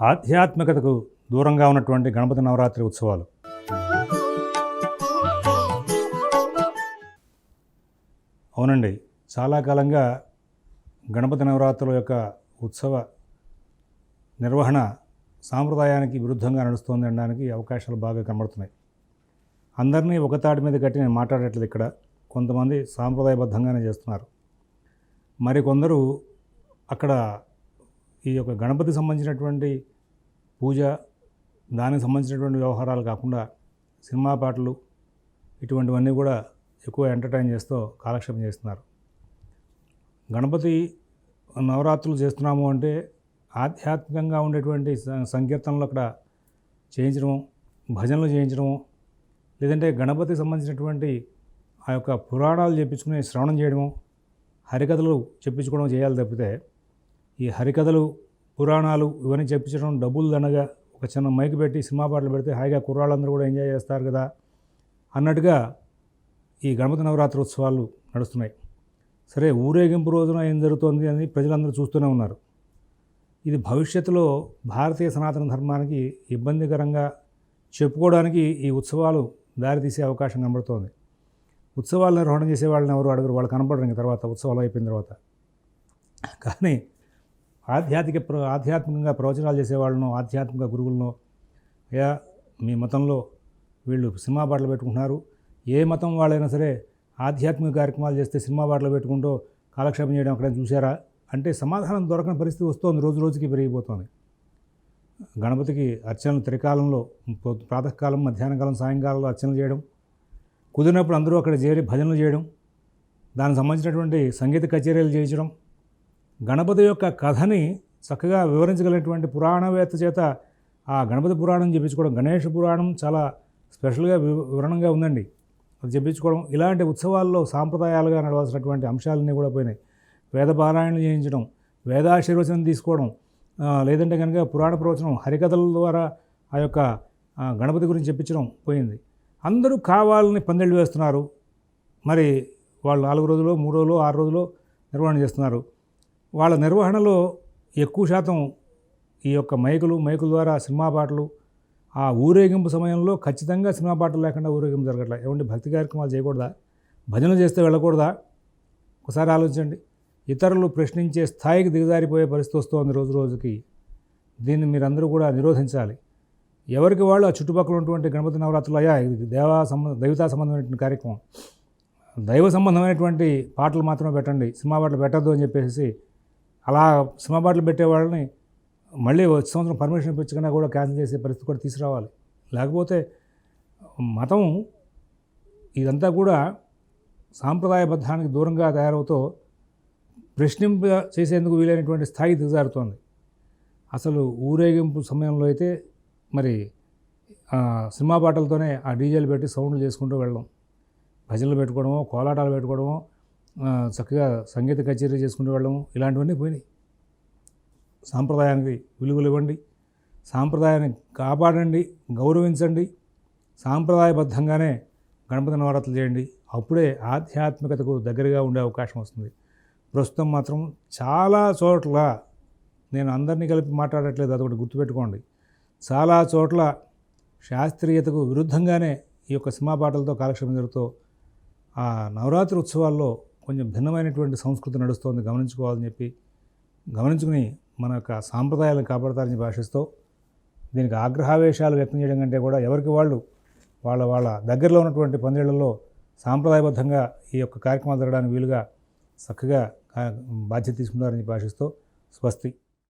ఆధ్యాత్మికతకు దూరంగా ఉన్నటువంటి గణపతి నవరాత్రి ఉత్సవాలు. అవునండి చాలా కాలంగా గణపతి నవరాత్రుల యొక్క ఉత్సవ నిర్వహణ సాంప్రదాయానికి విరుద్ధంగా నడుస్తోంది అనడానికి అవకాశాలు బాగా కనబడుతున్నాయి. అందరినీ ఒక తాటి మీద కట్టి నేను మాట్లాడట్లేదు ఇక్కడ. కొంతమంది సాంప్రదాయబద్ధంగానే చేస్తున్నారు. మరికొందరు అక్కడ ఈ యొక్క గణపతి సంబంధించినటువంటి పూజ దానికి సంబంధించినటువంటి వ్యవహారాలు కాకుండా సినిమా పాటలు ఇటువంటివన్నీ కూడా ఎక్కువ ఎంటర్టైన్ చేస్తూ కాలక్షేపం చేస్తున్నారు. గణపతి నవరాత్రులు చేస్తున్నాము అంటే ఆధ్యాత్మికంగా ఉండేటువంటి సంకీర్తనలు అక్కడ చేయించడం భజనలు చేయించడం లేదంటే గణపతి సంబంధించినటువంటి ఆ యొక్క పురాణాలు చెప్పించుకుని శ్రవణం చేయడము హరికథలు చెప్పించుకోవడం చేయాలి తప్పితే ఈ హరికథలు పురాణాలు ఇవన్నీ చెప్పించడం డబ్బులు దండగా ఒక చిన్న మైక్ పెట్టి సినిమా పాటలు పెడితే హాయిగా కుర్రాళ్ళందరూ కూడా ఎంజాయ్ చేస్తారు కదా. అన్నట్టుగా ఈ గణపతి నవరాత్రి ఉత్సవాలు నడుస్తున్నాయి. సరే ఊరేగింపు రోజున ఏం జరుగుతోంది అని ప్రజలందరూ చూస్తూనే ఉన్నారు. ఇది భవిష్యత్తులో భారతీయ సనాతన ధర్మానికి ఇబ్బందికరంగా చెప్పుకోవడానికి ఈ ఉత్సవాలు దారితీసే అవకాశం కనబడుతోంది. ఉత్సవాలు నిర్వహణ చేసే వాళ్ళని ఎవరు అడుగురు. వాళ్ళు కనపడరు ఇంక తర్వాత. ఉత్సవాలు అయిపోయిన తర్వాత. కానీ ఆధ్యాత్మిక ప్ర ఆధ్యాత్మికంగా ప్రవచనాలు చేసేవాళ్ళను ఆధ్యాత్మిక గురువులను అయ్యా మీ మతంలో వీళ్ళు సినిమా పాటలు పెట్టుకుంటున్నారు. ఏ మతం వాళ్ళైనా సరే ఆధ్యాత్మిక కార్యక్రమాలు చేస్తే సినిమా పాటలు పెట్టుకుంటూ కాలక్షేపం చేయడం అక్కడ చూసారా అంటే సమాధానం దొరకని పరిస్థితి వస్తోంది రోజు రోజుకి పెరిగిపోతుంది. గణపతికి అర్చనలు త్రికాలంలో ప్రాతకాలం ప్రాతకాలం మధ్యాహ్నకాలం సాయంకాలంలో అర్చనలు చేయడం కుదిరినప్పుడు అందరూ అక్కడ చేరి భజనలు చేయడం దానికి సంబంధించినటువంటి సంగీత కచేరీలు చేయించడం గణపతి యొక్క కథని చక్కగా వివరించగలిగినటువంటి పురాణవేత్త చేత ఆ గణపతి పురాణం చెప్పించుకోవడం గణేష పురాణం చాలా స్పెషల్గా వివరణంగా ఉందండి. అది చెప్పించుకోవడం ఇలాంటి ఉత్సవాల్లో సాంప్రదాయాలుగా నడవాల్సినటువంటి అంశాలన్నీ కూడా పోయినాయి. వేద పారాయణలు చేయించడం వేదాశీర్వచనం తీసుకోవడం లేదంటే కనుక పురాణ ప్రవచనం హరికథల ద్వారా ఆ యొక్క గణపతి గురించి చెప్పించడం పోయింది. అందరూ కావాలని పందెళ్ళు వేస్తున్నారు. మరి వాళ్ళు నాలుగు రోజులు మూడు రోజులు ఆరు రోజులు నిర్వహణ చేస్తున్నారు. వాళ్ళ నిర్వహణలో ఎక్కువ శాతం ఈ యొక్క మైకులు మైకుల ద్వారా సినిమా పాటలు ఆ ఊరేగింపు సమయంలో ఖచ్చితంగా సినిమా పాటలు లేకుండా ఊరేగింపు జరగట్లేదు ఏమంటే భక్తి కార్యక్రమాలు చేయకూడదా? భజనలు చేస్తే వెళ్ళకూడదా? ఒకసారి ఆలోచించండి. ఇతరులు ప్రశ్నించే స్థాయికి దిగజారిపోయే పరిస్థితి వస్తోంది రోజు రోజుకి. దీన్ని మీరందరూ కూడా నిరోధించాలి. ఎవరికి వాళ్ళు ఆ చుట్టుపక్కల ఉన్నటువంటి గణపతి నవరాత్రులు అయ్యా ఇది దేవా సంబంధ దైవతా సంబంధమైనటువంటి కార్యక్రమం. దైవ సంబంధమైనటువంటి పాటలు మాత్రమే పెట్టండి. సినిమా పాటలు పెట్టద్దు అని చెప్పేసి అలా సినిమా పాటలు పెట్టే వాళ్ళని మళ్ళీ వచ్చే సంవత్సరం పర్మిషన్ ఇప్పించకుండా కూడా క్యాన్సిల్ చేసే పరిస్థితి కూడా తీసుకురావాలి. లేకపోతే మతం ఇదంతా కూడా సాంప్రదాయబద్ధానికి దూరంగా తయారవుతూ ప్రశ్నింప చేసేందుకు వీలైనటువంటి స్థాయి దిగజారుతోంది. అసలు ఊరేగింపు సమయంలో అయితే మరి సినిమా పాటలతోనే ఆ డీజేలు పెట్టి సౌండ్లు చేసుకుంటూ వెళ్ళడం. భజనలు పెట్టుకోవడమో కోలాటాలు పెట్టుకోవడమో చక్కగా సంగీత కచేరీ చేసుకుంటూ వాళ్ళము. ఇలాంటివన్నీ పోయినాయి. సాంప్రదాయానికి విలువలు ఇవ్వండి. సాంప్రదాయాన్ని కాపాడండి గౌరవించండి. సాంప్రదాయబద్ధంగానే గణపతి నవరాత్రులు చేయండి. అప్పుడే ఆధ్యాత్మికతకు దగ్గరగా ఉండే అవకాశం వస్తుంది. ప్రస్తుతం మాత్రం చాలా చోట్ల నేను అందరినీ కలిపి మాట్లాడట్లేదు. అదొకటి గుర్తుపెట్టుకోండి. చాలా చోట్ల శాస్త్రీయతకు విరుద్ధంగానే ఈ యొక్క సినిమా పాటలతో కాలక్షేపం జరుగుతూ ఆ నవరాత్రి ఉత్సవాల్లో కొంచెం భిన్నమైనటువంటి సంస్కృతి నడుస్తోంది గమనించుకోవాలని చెప్పి గమనించుకుని మన యొక్క సాంప్రదాయాలను కాపాడతారని భాషిస్తూ దీనికి ఆగ్రహావేశాలు వ్యక్తం చేయడం కంటే కూడా ఎవరికి వాళ్ళు వాళ్ళ వాళ్ళ దగ్గరలో ఉన్నటువంటి పందేళ్ళలో సాంప్రదాయబద్ధంగా ఈ యొక్క కార్యక్రమాలు జరగడానికి వీలుగా చక్కగా బాధ్యత తీసుకుంటారని భాషిస్తూ స్వస్తి.